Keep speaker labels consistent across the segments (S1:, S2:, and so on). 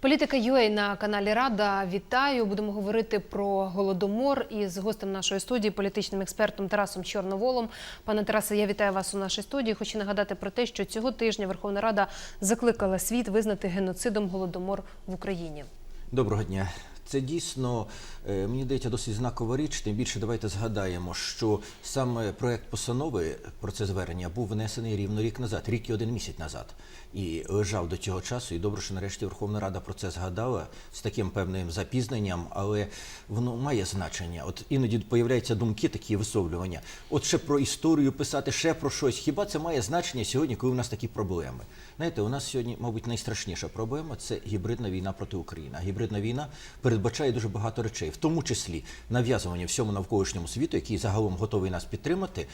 S1: Політика ЮЕЙ на каналі Рада. Вітаю. Будемо говорити про голодомор із гостем нашої студії, політичним експертом Тарасом Чорноволом. Пане Тарасе, я вітаю вас у нашій студії. Хочу нагадати про те, що цього тижня Верховна Рада закликала світ визнати геноцидом голодомор в Україні.
S2: Доброго дня. Це дійсно мені здається досить знакова річ. Тим більше давайте згадаємо, що саме проект постанови про це звернення був внесений рівно рік назад, рік і один місяць назад, і лежав до цього часу. І добре, що нарешті Верховна Рада про це згадала з таким певним запізненням, але воно має значення. От іноді появляються думки, такі висловлювання. От ще про історію писати, ще про щось. Хіба це має значення сьогодні, коли у нас такі проблеми? Знаєте, у нас сьогодні, мабуть, найстрашніша проблема це гібридна війна проти України. Гібридна війна передбачає дуже багато речей, в тому числі нав'язування всьому навколишньому світу, який загалом готовий нас підтримати.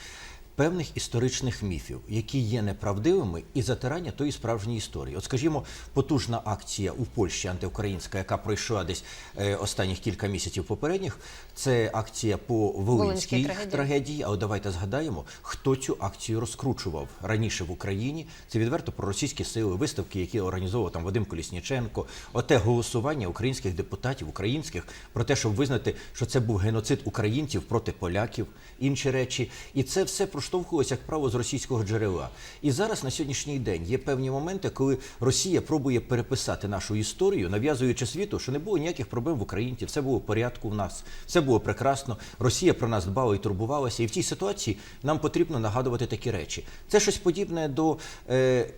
S2: Певних історичних міфів, які є неправдивими, і затирання тої справжньої історії. От, скажімо, потужна акція у Польщі антиукраїнська, яка пройшла десь е, останніх кілька місяців попередніх, це акція по
S1: Волинській трагедії.
S2: трагедії. Але давайте згадаємо, хто цю акцію розкручував раніше в Україні. Це відверто проросійські сили, виставки, які організовував там Вадим Колісніченко, оте голосування українських депутатів, українських про те, щоб визнати, що це був геноцид українців проти поляків, інші речі, і це все проштовхувалося, як право, з російського джерела. І зараз на сьогоднішній день є певні моменти, коли Росія пробує переписати нашу історію, нав'язуючи світу, що не було ніяких проблем в Україні, все було в порядку в нас, все було прекрасно. Росія про нас дбала і турбувалася. І в цій ситуації нам потрібно нагадувати такі речі. Це щось подібне до е,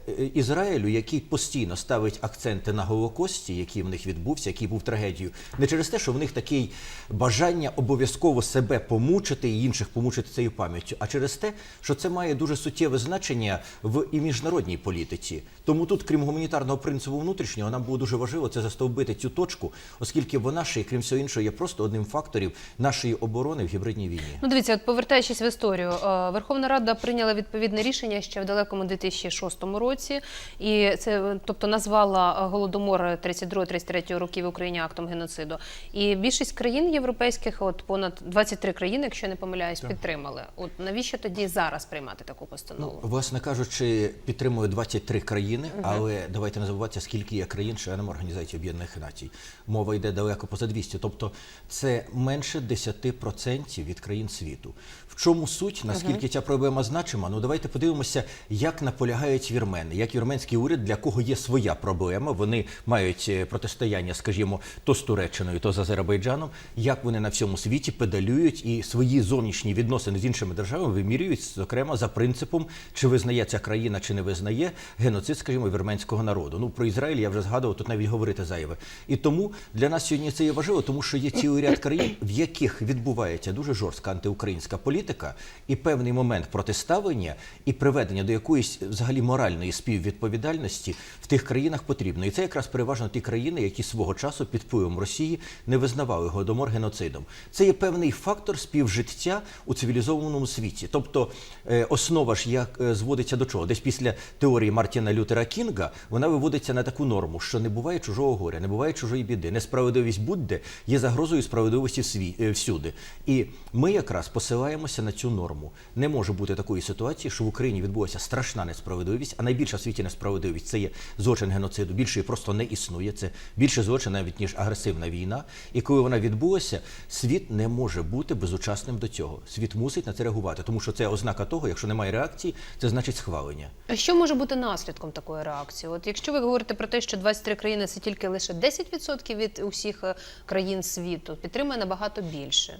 S2: е, Ізраїлю, який постійно ставить акценти на Голокості, який в них відбувся, який був трагедією, не через те, що в них таке бажання обов'язково себе помучити і інших помучити цією пам'яттю, а через те, що це має дуже суттєве значення в і міжнародній політиці. Тому тут, крім гуманітарного принципу внутрішнього, нам було дуже важливо це застовбити цю точку, оскільки вона ще, крім всього іншого, є просто одним факторів нашої оборони в гібридній війні.
S1: Ну, дивіться, от повертаючись в історію, е, Верховна Рада прийняла відповідне рішення ще в далекому 2006 році, і це, тобто, назвала е, голодомор 32-33 років в Україні актом геноциду. І більшість країн європейських, от понад 23 країни, якщо не помиляюсь, підтримали. От навіщо тоді зараз приймати таку постанову?
S2: Ну, власне кажучи, підтримує 23 країни, але давайте не забуватися, скільки є країн членом Організації Об'єднаних Націй. Мова йде далеко поза 200. Тобто це менше 10% від країн світу. В чому суть? Наскільки ця проблема значима? Ну давайте подивимося, як наполягають вірмени, як вірменський уряд, для кого є своя проблема. Вони мають е, протистояння, скажімо, то з Туреччиною, то з Азербайджаном. Як вони на всьому світі педалюють і свої зовнішні відносини з іншими державами вимірюють, зокрема, за принципом, чи визнає ця країна, чи не визнає геноцид, скажімо, вірменського народу. Ну про Ізраїль я вже згадував, тут навіть говорити зайве. І тому для нас сьогодні це є важливо, тому що є цілий ряд країн, в яких відбувається дуже жорстка антиукраїнська політика, і певний момент протиставлення і приведення до якоїсь взагалі моральної співвідповідальності в тих країнах потрібно. І це якраз переважно ті країни, які свого часу під впливом Росії не визнавали голодомор геноцидом. Це є певний фактор співжиття у цивілізованому світі. Тобто е, основа ж як е, зводиться до чого? Десь після теорії Мартіна Лютера Кінга вона виводиться на таку норму, що не буває чужого горя, не буває чужої біди. Несправедливість будь-де є загрозою справедливості е, всюди. І ми якраз посилаємося на цю норму. Не може бути такої ситуації, що в Україні відбулася страшна несправедливість, а найбільша в світі несправедливість це є злочин геноциду. Більше просто не існує. Це більше злочин навіть ніж агресивна війна. І коли вона відбулася, світ не може бути безучасним до цього. Світ мусить на це реагувати, тому що це ознака того, якщо немає реакції, це значить схвалення.
S1: А що може бути наслідком такої реакції? От якщо ви говорите про те, що 23 країни це тільки лише 10% від усіх е, країн світу, підтримує набагато більше.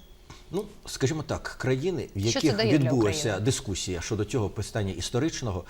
S2: Ну, скажімо так, країни, в яких відбулася дискусія щодо цього питання історичного,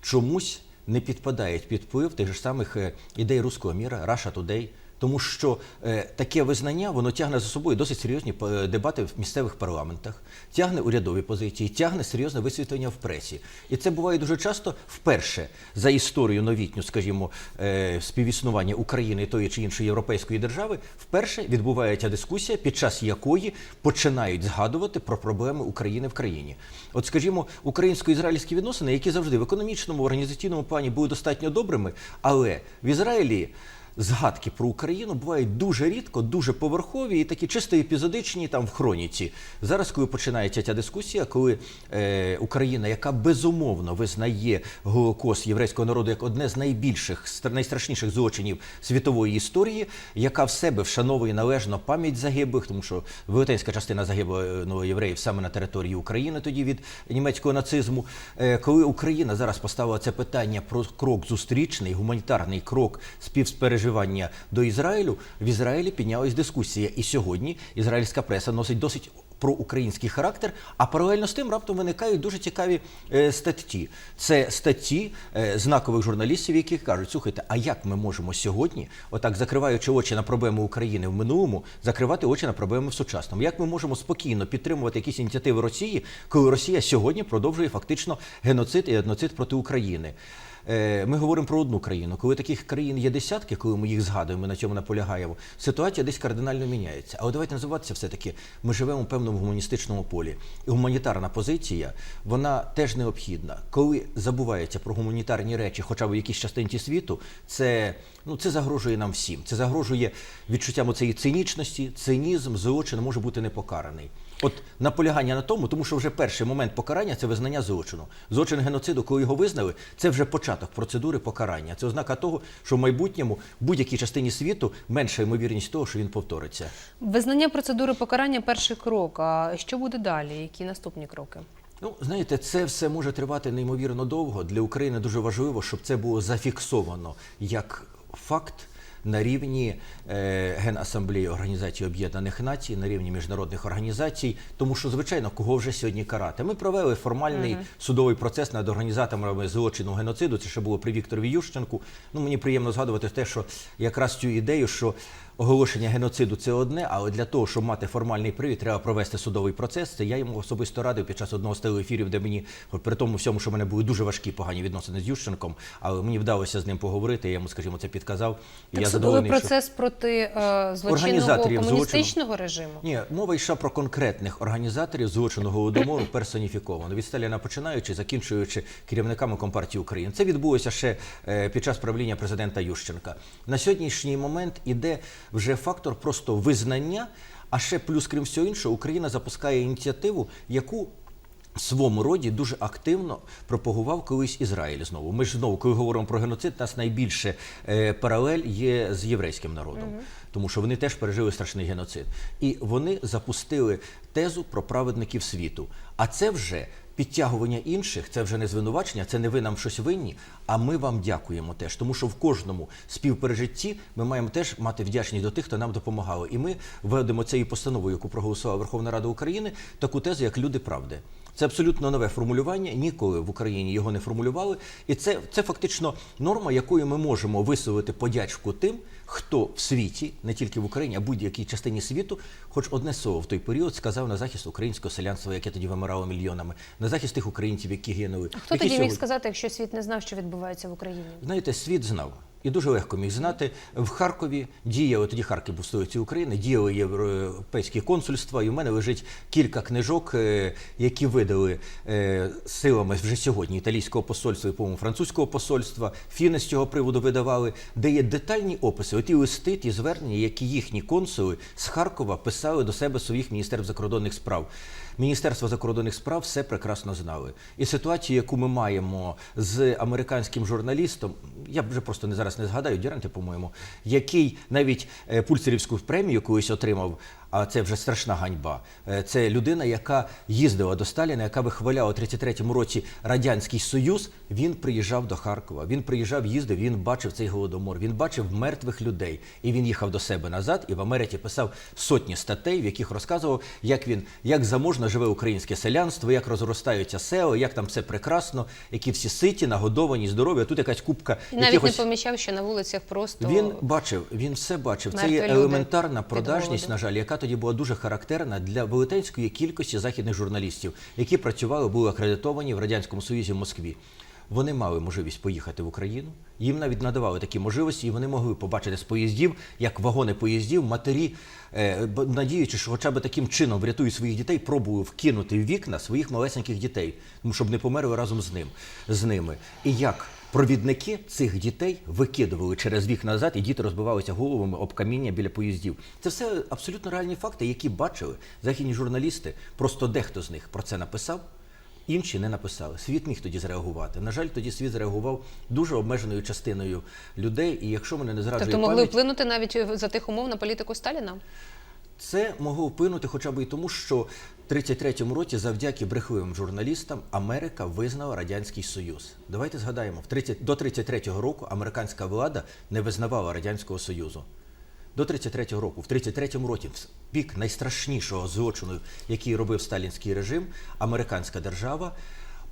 S2: чомусь не підпадають під вплив тих же самих е, ідей руського міра, Russia Today, тому що е, таке визнання воно тягне за собою досить серйозні е, дебати в місцевих парламентах, тягне урядові позиції, тягне серйозне висвітлення в пресі. І це буває дуже часто вперше за історію новітню, скажімо, е, співіснування України тої чи іншої європейської держави, вперше відбувається дискусія, під час якої починають згадувати про проблеми України в країні. От, скажімо, українсько-ізраїльські відносини, які завжди в економічному, організаційному плані були достатньо добрими, але в Ізраїлі згадки про Україну бувають дуже рідко, дуже поверхові і такі чисто епізодичні там в хроніці. Зараз, коли починається ця дискусія, коли е, Україна, яка безумовно визнає Голокост єврейського народу як одне з найбільших, стра- найстрашніших злочинів світової історії, яка в себе вшановує належно пам'ять загиблих, тому що велетенська частина загибло євреїв саме на території України тоді від німецького нацизму. Е, коли Україна зараз поставила це питання про крок зустрічний, гуманітарний крок співспереживання до Ізраїлю, в Ізраїлі піднялась дискусія. І сьогодні ізраїльська преса носить досить проукраїнський характер, а паралельно з тим раптом виникають дуже цікаві е, статті. Це статті е, знакових журналістів, які кажуть: слухайте, а як ми можемо сьогодні, отак закриваючи очі на проблеми України в минулому, закривати очі на проблеми в сучасному? Як ми можемо спокійно підтримувати якісь ініціативи Росії, коли Росія сьогодні продовжує фактично геноцид і етноцид проти України? Е, Ми говоримо про одну країну. Коли таких країн є десятки, коли ми їх згадуємо, ми на цьому наполягаємо, ситуація десь кардинально міняється. Але давайте називатися все-таки, ми живемо в певному гуманістичному полі. І гуманітарна позиція, вона теж необхідна. Коли забувається про гуманітарні речі, хоча б в якійсь частинці світу, це, ну, це загрожує нам всім. Це загрожує відчуттям цієї цинічності, цинізм, злочин може бути непокараний. От наполягання на тому, тому що вже перший момент покарання це визнання злочину. Злочин геноциду, коли його визнали, це вже початок процедури покарання. Це ознака того, що в майбутньому в будь-якій частині світу менша ймовірність того, що він повториться.
S1: Визнання процедури покарання перший крок. А що буде далі? Які наступні кроки?
S2: Ну, знаєте, це все може тривати неймовірно довго. Для України дуже важливо, щоб це було зафіксовано як факт. На рівні е, Генасамблеї Організації Об'єднаних Націй, на рівні міжнародних організацій, тому що звичайно кого вже сьогодні карати. Ми провели формальний судовий процес над організаторами злочину геноциду. Це ще було при Вікторові Ющенку. Ну мені приємно згадувати те, що якраз цю ідею, що оголошення геноциду це одне, але для того, щоб мати формальний привід, треба провести судовий процес. Це я йому особисто радив під час одного з телеефірів, де мені при тому всьому, що в мене були дуже важкі погані відносини з Ющенком, але мені вдалося з ним поговорити. Я йому, скажімо, це підказав. І
S1: Так
S2: я
S1: судовий
S2: задоволений, що-
S1: процес проти е, злочинного комуністичного режиму.
S2: ні, мова йшла про конкретних організаторів злочину голодомору персоніфіковано від Сталіна починаючи, закінчуючи керівниками Компартії України. Це відбулося ще е, під час правління президента Ющенка. На сьогоднішній момент іде вже фактор просто визнання. А ще плюс, крім всього іншого, Україна запускає ініціативу, яку в своєму роді дуже активно пропагував колись Ізраїль знову. Ми ж знову, коли говоримо про геноцид, у нас найбільше е, паралель є з єврейським народом, тому що вони теж пережили страшний геноцид. І вони запустили тезу про праведників світу. А це вже підтягування інших, це вже не звинувачення, це не ви нам щось винні, а ми вам дякуємо теж. Тому що в кожному співпережитті ми маємо теж мати вдячність до тих, хто нам допомагав. І ми введемо цією постановою, яку проголосувала Верховна Рада України, таку тезу, як люди правди. Це абсолютно нове формулювання. Ніколи в Україні його не формулювали. І це, це фактично норма, якою ми можемо висловити подячку тим, хто в світі, не тільки в Україні, а будь-якій частині світу, хоч одне слово в той період сказав на захист українського селянства, яке тоді вимирало мільйонами, на захист тих українців, які гинули.
S1: Хто
S2: які
S1: тоді міг
S2: сьогодні-
S1: сказати, якщо світ не знав, що відбувається в Україні?
S2: Знаєте, світ знав. І дуже легко міг знати. В Харкові діяли, тоді Харків був столицею України, діяли європейські консульства, і в мене лежить кілька книжок, е, які видали е, силами вже сьогодні італійського посольства і, по-моєму, французького посольства. Фіни з цього приводу видавали, де є детальні описи, оті листи, ті звернення, які їхні консули з Харкова писали до себе своїх міністерств закордонних справ. Міністерство закордонних справ все прекрасно знали. І ситуацію, яку ми маємо з американським журналістом, я вже просто не зараз не згадаю, Діранти, по-моєму, який навіть е, пульцерівську премію колись отримав. А це вже страшна ганьба. Е, Це людина, яка їздила до Сталіна, яка вихваляла у 33-му році радянський союз. Він приїжджав до Харкова. Він приїжджав, їздив. Він бачив цей голодомор. Він бачив мертвих людей. І він їхав до себе назад. І в Америці писав сотні статей, в яких розказував, як він як заможно живе українське селянство, як розростаються села, як там все прекрасно, які всі ситі, нагодовані, здорові. А тут якась купка
S1: І навіть
S2: якихось...
S1: не помічав, що на вулицях просто
S2: Він бачив, він все бачив. Це є елементарна продажність, на жаль, яка тоді була дуже характерна для велетенської кількості західних журналістів, які працювали, були акредитовані в радянському союзі в Москві. Вони мали можливість поїхати в Україну. Їм навіть надавали такі можливості, і вони могли побачити з поїздів, як вагони поїздів, матері, е, надіючи, що хоча б таким чином врятують своїх дітей, пробували вкинути в вікна своїх малесеньких дітей, тому щоб не померли разом з ним з ними. І як Провідники цих дітей викидували через вікна назад, і діти розбивалися головами об каміння біля поїздів. Це все абсолютно реальні факти, які бачили західні журналісти. Просто дехто з них про це написав. Інші не написали. Світ міг тоді зреагувати. На жаль, тоді світ зреагував дуже обмеженою частиною людей. І якщо мене не зраджує
S1: Тобто могли
S2: пам'ять,
S1: вплинути навіть за тих умов на політику Сталіна?
S2: це могло вплинути хоча б і тому, що 33-му році, завдяки брехливим журналістам, Америка визнала радянський союз. Давайте згадаємо, в 30, до 33-го року американська влада не визнавала радянського союзу. До 33-го року, в 33-му році, в пік найстрашнішого злочину, який робив сталінський режим, американська держава.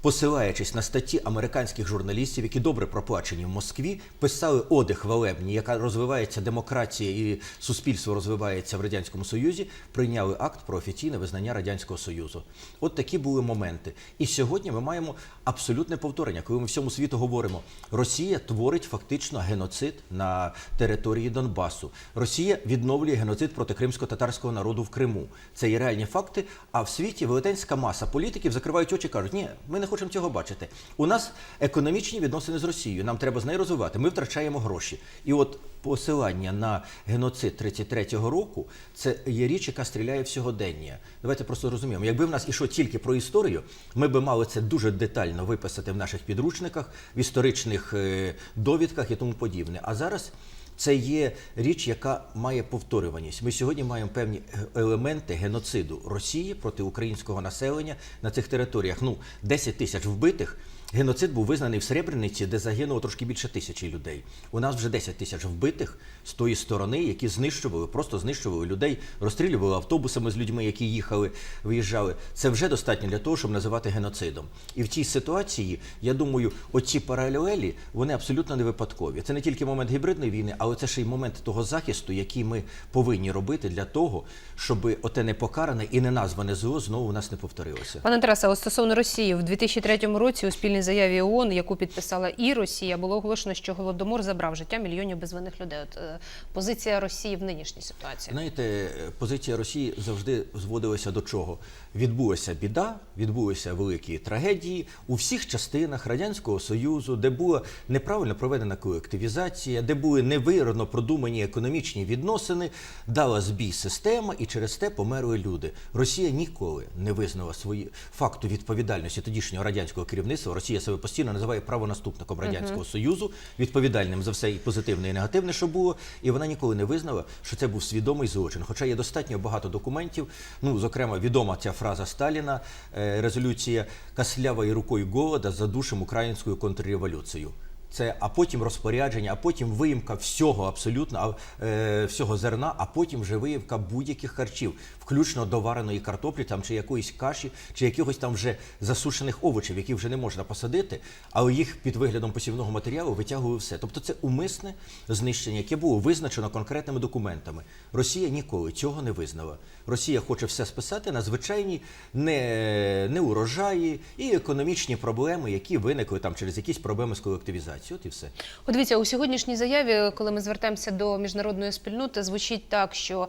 S2: Посилаючись на статті американських журналістів, які добре проплачені в Москві, писали оди хвалебні, яка розвивається демократія і суспільство розвивається в радянському союзі, прийняли акт про офіційне визнання радянського союзу. От такі були моменти. І сьогодні ми маємо абсолютне повторення, коли ми всьому світу говоримо, Росія творить фактично геноцид на території Донбасу. Росія відновлює геноцид проти кримсько-татарського народу в Криму. Це є реальні факти. А в світі велетенська маса політиків закривають очі кажуть, ні, ми не хочемо цього бачити. У нас економічні відносини з Росією. Нам треба з нею розвивати. Ми втрачаємо гроші. І от посилання на геноцид 33-го року це є річ, яка стріляє в сьогодення. Давайте просто розуміємо. Якби в нас ішло тільки про історію, ми би мали це дуже детально виписати в наших підручниках, в історичних е, довідках і тому подібне. А зараз. Це є річ, яка має повторюваність. Ми сьогодні маємо певні е, елементи геноциду Росії проти українського населення на цих територіях. Ну, 10 тисяч вбитих. Геноцид був визнаний в Сребрениці, де загинуло трошки більше тисячі людей. У нас вже 10 тисяч вбитих з тої сторони, які знищували, просто знищували людей, розстрілювали автобусами з людьми, які їхали, виїжджали. Це вже достатньо для того, щоб називати геноцидом. І в цій ситуації, я думаю, оці паралелі вони абсолютно не випадкові. Це не тільки момент гібридної війни, але це ще й момент того захисту, який ми повинні робити для того, щоб оте непокаране і неназване зло знову у нас не повторилося.
S1: Пане Тарасе, от стосовно Росії, в 2003 році у спільній заяві ООН, яку підписала і Росія, було оголошено, що голодомор забрав життя мільйонів безвинних людей. От е, позиція Росії в нинішній ситуації.
S2: Знаєте, позиція Росії завжди зводилася до чого? Відбулася біда, відбулися великі трагедії у всіх частинах радянського союзу, де була неправильно проведена колективізація, де були невиразно продумані економічні відносини, дала збій система, і через те померли люди. Росія ніколи не визнала свої факту відповідальності тодішнього радянського керівництва. Росія себе постійно називає правонаступником радянського союзу, відповідальним за все і позитивне, і негативне, що було, і вона ніколи не визнала, що це був свідомий злочин. Хоча є достатньо багато документів. Ну, зокрема, відома ця фраза Сталіна, е, резолюція Каслявою рукою голода за душем українською контрреволюцією. Це а потім розпорядження, а потім виїмка всього абсолютно е, всього зерна, а потім вже виїмка будь-яких харчів, включно до вареної картоплі, там чи якоїсь каші, чи якихось там вже засушених овочів, які вже не можна посадити, але їх під виглядом посівного матеріалу витягували все. Тобто це умисне знищення, яке було визначено конкретними документами. Росія ніколи цього не визнала. Росія хоче все списати на звичайні не, не урожаї і економічні проблеми, які виникли там через якісь проблеми з колективізацією. От і все.
S1: От дивіться, у сьогоднішній заяві, коли ми звертаємося до міжнародної спільноти, звучить так, що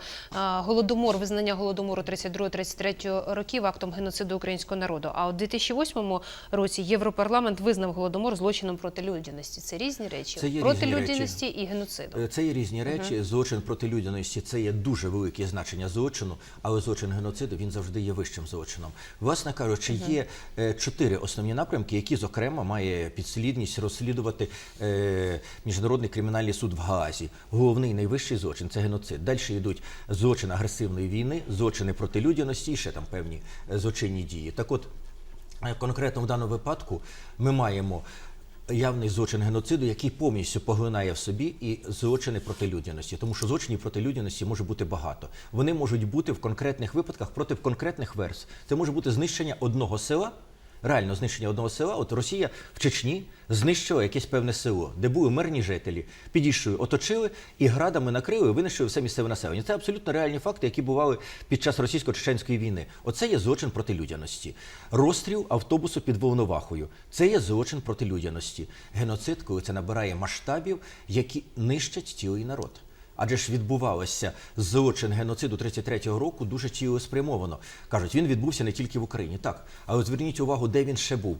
S1: голодомор, визнання голодомору 32-33 років актом геноциду українського народу. А у 2008 році Європарламент визнав голодомор злочином проти людяності. Це різні речі.
S2: Це є
S1: проти
S2: різні речі.
S1: людяності і геноциду.
S2: Е, Це є різні речі. Злочин проти людяності це є дуже велике значення злочину, але злочин геноциду він завжди є вищим злочином. Власне кажучи, є е, чотири основні напрямки, які зокрема має підслідність розслідувати е, міжнародний кримінальний суд в Гаазі. Головний найвищий злочин це геноцид. Далі йдуть злочин агресивної війни, злочини проти людяності ще там певні е, злочинні дії. Так от е, конкретно в даному випадку ми маємо явний злочин геноциду, який повністю поглинає в собі і злочини проти людяності. Тому що злочинів проти людяності може бути багато. Вони можуть бути в конкретних випадках проти конкретних верств. Це може бути знищення одного села. Реально знищення одного села. От Росія в Чечні знищила якесь певне село, де були мирні жителі, підійшли, оточили і градами накрили, винищили все місцеве населення. Це абсолютно реальні факти, які бували під час російсько-чеченської війни. Оце є злочин проти людяності. Розстріл автобусу під Волновахою. Це є злочин проти людяності. Геноцид, коли це набирає масштабів, які нищать цілий народ. Адже ж відбувалося злочин геноциду 33-го року дуже цілеспрямовано. Кажуть, він відбувся не тільки в Україні. Так, але зверніть увагу, де він ще був.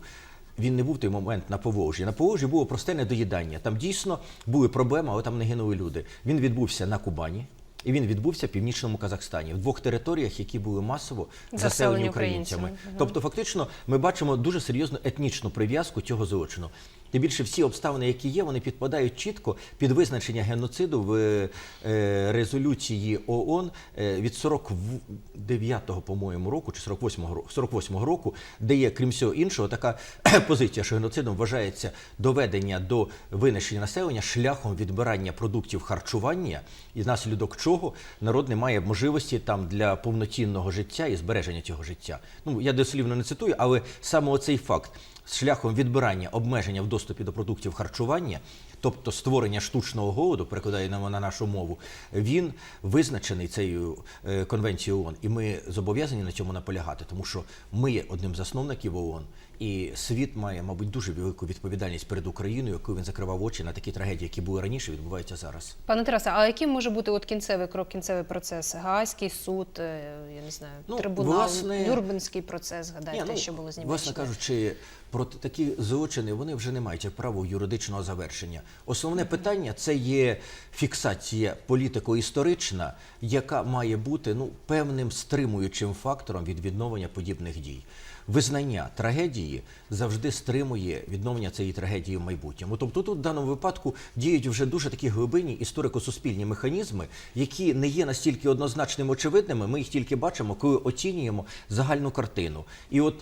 S2: він не був в той момент на Поволжі. На Поволжі було просте недоїдання. Там дійсно були проблеми, але там не гинули люди. Він відбувся на Кубані. І він відбувся в північному Казахстані, в двох територіях, які були масово
S1: Заселені
S2: заселені
S1: українцями.
S2: українцями. Тобто, фактично, ми бачимо дуже серйозну етнічну прив'язку цього злочину. Тим більше всі обставини, які є, вони підпадають чітко під визначення геноциду в е, резолюції ООН е, від 49-го, по-моєму, року чи 48-го, ро- 48-го року, де є, крім всього іншого, така позиція, що геноцидом вважається доведення до винищення населення шляхом відбирання продуктів харчування, і внаслідок чого народ не має можливості там для повноцінного життя і збереження цього життя. Ну я дослівно не цитую, але саме оцей факт шляхом відбирання обмеження в доступі до продуктів харчування, тобто створення штучного голоду, перекладаємо на нашу мову, він визначений цією е, конвенцією ООН, і ми зобов'язані на цьому наполягати, тому що ми є одним з засновників ООН, і світ має, мабуть, дуже велику відповідальність перед Україною, яку він закривав очі на такі трагедії, які були раніше, відбуваються зараз.
S1: Пане Тарасе, а яким може бути от кінцевий крок, кінцевий процес? Гаазький суд, е, я не знаю,
S2: Ну,
S1: трибунал,
S2: власне-
S1: Нюрнберзький процес, згадайте,
S2: Ні, ну,
S1: що було з
S2: Власне кажучи, про такі злочини вони вже не мають право юридичного завершення. Основне питання це є фіксація політико-історична, яка має бути ну певним стримуючим фактором від відновлення подібних дій. Визнання трагедії завжди стримує відновлення цієї трагедії в майбутньому. Тобто тут в даному випадку діють вже дуже такі глибинні історико-суспільні механізми, які не є настільки однозначними очевидними. Ми їх тільки бачимо, коли оцінюємо загальну картину. І от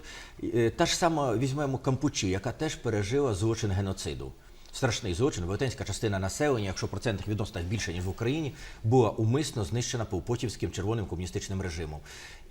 S2: е, та ж сама візьмемо Кампучі, яка теж пережила злочин геноциду. Страшний злочин, велетенська частина населення, якщо в процентних відносинах більше ніж в Україні, була умисно знищена Полпотівським червоним комуністичним режимом.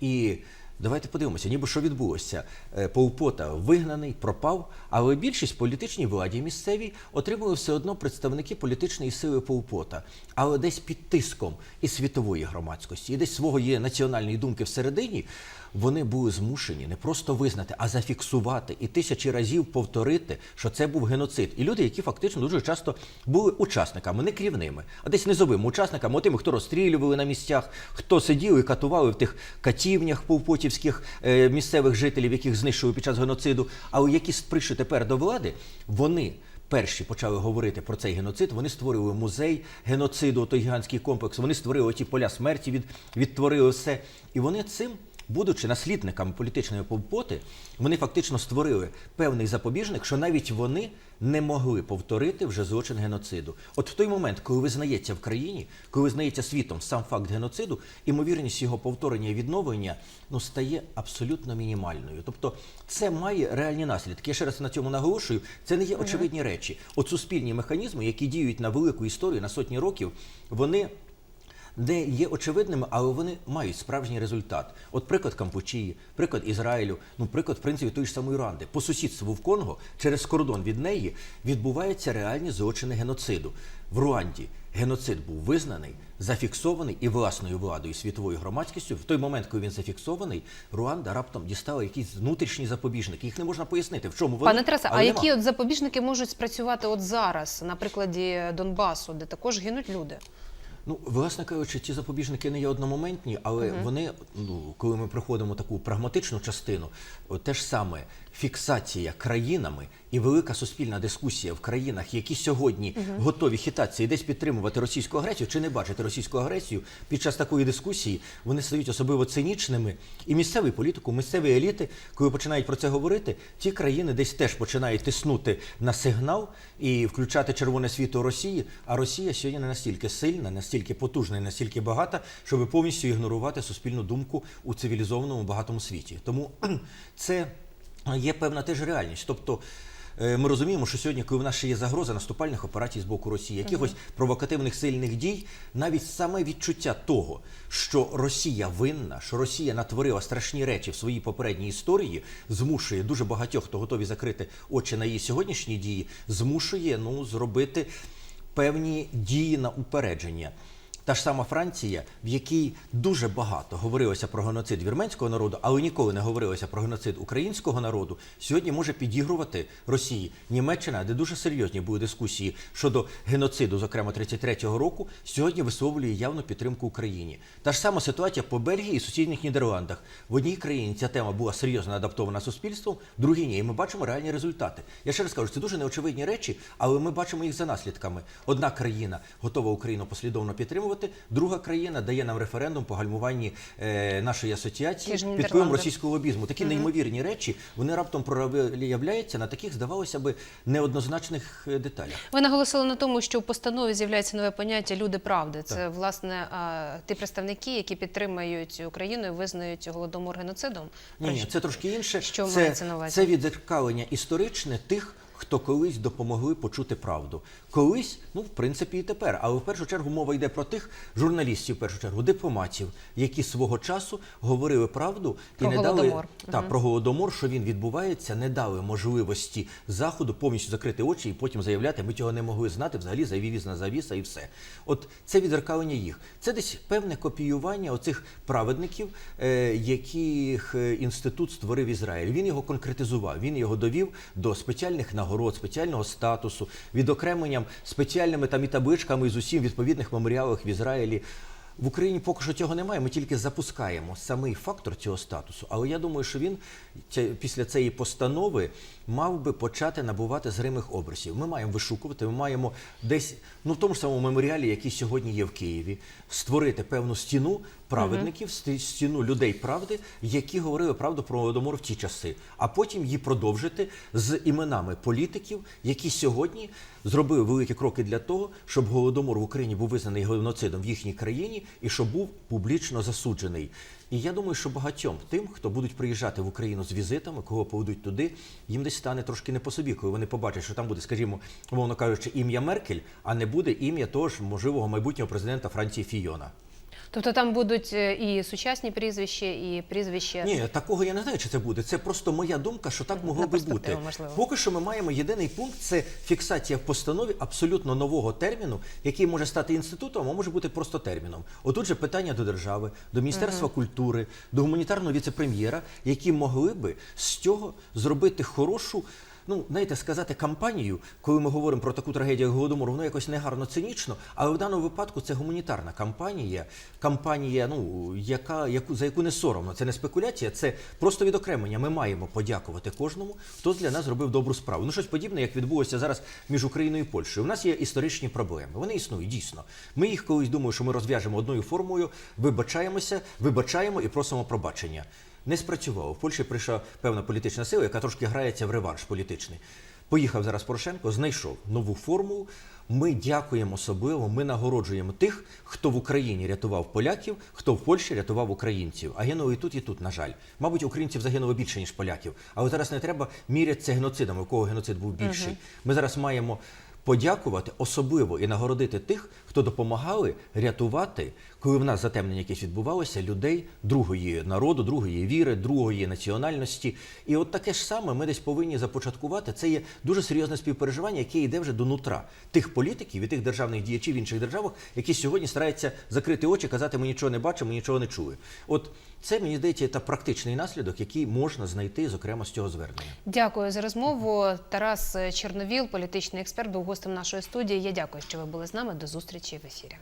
S2: І давайте подивимося, ніби що відбулося. Е, Полпота вигнаний, пропав, але більшість політичній владі місцевій отримали все одно представники політичної сили Полпота, але десь під тиском і світової громадськості, і десь свого національної думки всередині. Вони були змушені не просто визнати, а зафіксувати і тисячі разів повторити, що це був геноцид. І люди, які фактично дуже часто були учасниками, не керівними, а десь низовими учасниками, тими, хто розстрілювали на місцях, хто сидів і катували в тих катівнях повпотівських е, місцевих жителів, яких знищували під час геноциду. Але які прийшли тепер до влади, вони. Перші почали говорити про цей геноцид. Вони створили музей геноциду, той гігантський комплекс. Вони створили ті поля смерті, від, відтворили все. І вони цим будучи наслідниками політичної полпоти, вони фактично створили певний запобіжник, що навіть вони не могли повторити вже злочин геноциду. От в той момент, коли визнається в країні, коли визнається світом сам факт геноциду, імовірність його повторення і відновлення ну стає абсолютно мінімальною. Тобто це має реальні наслідки. Я ще раз на цьому наголошую. Це не є очевидні речі. От суспільні механізми, які діють на велику історію на сотні років, вони не є очевидними, але вони мають справжній результат. От приклад Кампучії, приклад Ізраїлю, ну приклад в принципі тої ж самої Ранди. По сусідству в Конго через кордон від неї відбуваються реальні злочини геноциду. В Руанді геноцид був визнаний, зафіксований і власною владою, і світовою громадськістю. В той момент, коли він зафіксований, Руанда раптом дістала якісь внутрішні запобіжники. Їх не можна пояснити, в чому вони
S1: Пане Тарасе, а
S2: нема.
S1: які от запобіжники можуть спрацювати от зараз, на прикладі Донбасу, де також гинуть люди?
S2: Ну, власне кажучи, ці запобіжники не є одномоментні, але вони, ну, коли ми проходимо таку прагматичну частину, те ж саме фіксація країнами і велика суспільна дискусія в країнах, які сьогодні готові хитатися і десь підтримувати російську агресію чи не бачити російську агресію, під час такої дискусії вони стають особливо цинічними. І місцевий політику, місцеві еліти, коли починають про це говорити, ті країни десь теж починають тиснути на сигнал і включати червоне світло Росії. А Росія сьогодні не настільки сильна, настільки потужна і настільки багата, щоб повністю ігнорувати суспільну думку у цивілізованому багатому світі. Тому це є певна теж реальність. Тобто. е, Ми розуміємо, що сьогодні, коли в нас ще є загроза наступальних операцій з боку Росії, якихось провокативних сильних дій, навіть саме відчуття того, що Росія винна, що Росія натворила страшні речі в своїй попередній історії, змушує дуже багатьох, хто готові закрити очі на її сьогоднішні дії, змушує ну зробити певні дії на упередження. Та ж сама Франція, в якій дуже багато говорилося про геноцид вірменського народу, але ніколи не говорилося про геноцид українського народу, сьогодні може підігрувати Росії. Німеччина, де дуже серйозні були дискусії щодо геноциду, зокрема 33-го року, сьогодні висловлює явну підтримку Україні. Та ж сама ситуація по Бельгії і сусідніх Нідерландах. В одній країні ця тема була серйозно адаптована суспільством, в другій ні. І ми бачимо реальні результати. Я ще раз кажу, це дуже неочевидні речі, але ми бачимо їх за наслідками. Одна країна готова Україну послідовно підтримувати, друга країна дає нам референдум по гальмуванні е, нашої асоціації під впливом російського лобізму. Такі неймовірні речі вони раптом проявляються на таких, здавалося би, неоднозначних е, деталях.
S1: Ви наголосили на тому, що в постанові з'являється нове поняття люди правди. Це власне а, ті представники, які підтримують Україну і визнають голодомор геноцидом.
S2: Ні, ні, це трошки інше.
S1: Що
S2: це,
S1: мається на увазі?
S2: це відзеркалення історичне тих, хто колись допомогли почути правду. Колись, ну в принципі, і тепер. Але в першу чергу мова йде про тих журналістів, в першу чергу, дипломатів, які свого часу говорили правду
S1: Про
S2: і не дали
S1: Голодомор.
S2: та, про голодомор, що він відбувається, не дали можливості заходу повністю закрити очі і потім заявляти, ми цього не могли знати, взагалі завівізна завіса і все. От це відзеркалення їх. Це десь певне копіювання оцих праведників, е, яких е, інститут створив Ізраїль. Він його конкретизував, він його довів до спеціальних нагород, спеціального статусу, відокремленням спеціальними там і табличками з усім відповідних меморіалах в Ізраїлі. В Україні поки що цього немає. Ми тільки запускаємо самий фактор цього статусу. Але я думаю, що він після цієї постанови мав би почати набувати зримих образів. Ми маємо вишукувати, ми маємо десь, ну в тому ж самому меморіалі, який сьогодні є в Києві, створити певну стіну праведників, сті- стіну людей правди, які говорили правду про Голодомор в ті часи, а потім її продовжити з іменами політиків, які сьогодні зробили великі кроки для того, щоб голодомор в Україні був визнаний геноцидом в їхній країні і щоб був публічно засуджений. І я думаю, що багатьом тим, хто будуть приїжджати в Україну з візитами, кого поведуть туди, їм десь стане трошки не по собі, коли вони побачать, що там буде, скажімо, умовно кажучи, ім'я Меркель, а не буде ім'я того ж можливого майбутнього президента Франції Фійона.
S1: Тобто там будуть е, і сучасні прізвища, і прізвища
S2: Ні, такого я не знаю, чи це буде. Це просто моя думка, що так могло би бути.
S1: можливо.
S2: Поки що ми маємо єдиний пункт це фіксація в постанові абсолютно нового терміну, який може стати інститутом, а може бути просто терміном. Отут же питання до держави, до Міністерства культури, до гуманітарного віце-прем'єра, які могли би з цього зробити хорошу. Ну, знаєте, сказати кампанію, коли ми говоримо про таку трагедію як голодомор, воно якось негарно цинічно, але в даному випадку це гуманітарна кампанія, кампанія, ну яка яку за яку не соромно. Це не спекуляція, це просто відокремлення. Ми маємо подякувати кожному, хто для нас зробив добру справу. Ну щось подібне, як відбулося зараз між Україною і Польщею. У нас є історичні проблеми. Вони існують дійсно. Ми їх колись думаю, що ми розв'яжемо одною формою, вибачаємося, вибачаємо і просимо пробачення. Не спрацювало. В Польщі прийшла певна політична сила, яка трошки грається в реванш політичний. Поїхав зараз Порошенко, знайшов нову формулу. Ми дякуємо особливо, ми нагороджуємо тих, хто в Україні рятував поляків, хто в Польщі рятував українців. А гинули і тут, і тут, на жаль. Мабуть, українців загинуло більше, ніж поляків. Але зараз не треба мірятися геноцидами, у кого геноцид був більший. Ми зараз маємо подякувати особливо і нагородити тих, хто допомагали рятувати, коли в нас затемнення якесь відбувалося, людей другої народу, другої віри, другої національності. І от таке ж саме ми десь повинні започаткувати. Це є дуже серйозне співпереживання, яке йде вже до нутра тих політиків і тих державних діячів в інших державах, які сьогодні стараються закрити очі, казати, ми нічого не бачимо, нічого не чули. От це мені здається та практичний наслідок, який можна знайти, зокрема з цього звернення.
S1: Дякую за розмову. Тарас Черновіл, політичний експерт, був гостем нашої студії. Я дякую, що ви були з нами. До зустрічі в ефірі.